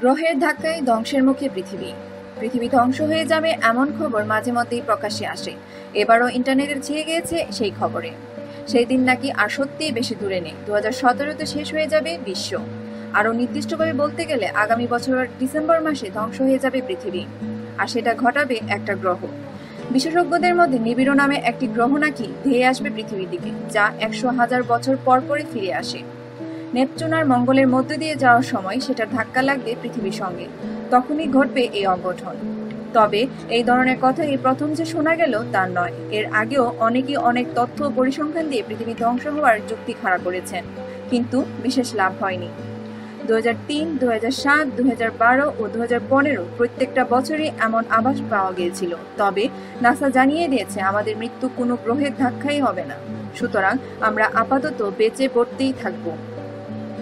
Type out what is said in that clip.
গ্রহের ধাক্কায় ধ্বংসের মুখে পৃথিবী। পৃথিবী ধ্বংস হয়ে যাবে এমন খবর মাঝে মধ্যেই প্রকাশ্যে আসে। এবারও ইন্টারনেটে ছেয়ে গিয়েছে সেই খবরে। সেই দিন নাকি আর সত্যিই বেশি দূরে নেই। দু হাজার সতেরোতে শেষ হয়ে যাবে বিশ্ব। আরও নির্দিষ্টভাবে বলতে গেলে আগামী বছরের ডিসেম্বর মাসে ধ্বংস হয়ে যাবে পৃথিবী। আর সেটা ঘটাবে একটা গ্রহ। বিশেষজ্ঞদের মধ্যে নিবিড় নামে একটি গ্রহ নাকি ধেয়ে আসবে পৃথিবীর দিকে, যা একশো হাজার বছর পর পরই ফিরে আসে। নেপচুন আর মঙ্গলের মধ্য দিয়ে যাওয়ার সময় সেটার ধাক্কা লাগবে পৃথিবীর সঙ্গে। তখনই ঘটবে এই অঘটন। তবে এই ধরনের কথা এই প্রথম যে শোনা গেল তা নয়। এর আগেও অনেকেই অনেক তথ্য পরিসংখ্যান দিয়ে পৃথিবী ধ্বংস হওয়ার যুক্তি খাড়া করেছেন। কিন্তু বিশেষ লাভ হয়নি। দু হাজার তিন দু হাজার সাত দু হাজার বারো ও দু হাজার পনেরো প্রত্যেকটা বছরই এমন আভাস পাওয়া গিয়েছিল। তবে নাসা জানিয়ে দিয়েছে, আমাদের মৃত্যু কোনো গ্রহের ধাক্কাই হবে না। সুতরাং আমরা আপাতত বেঁচে পড়তেই থাকব।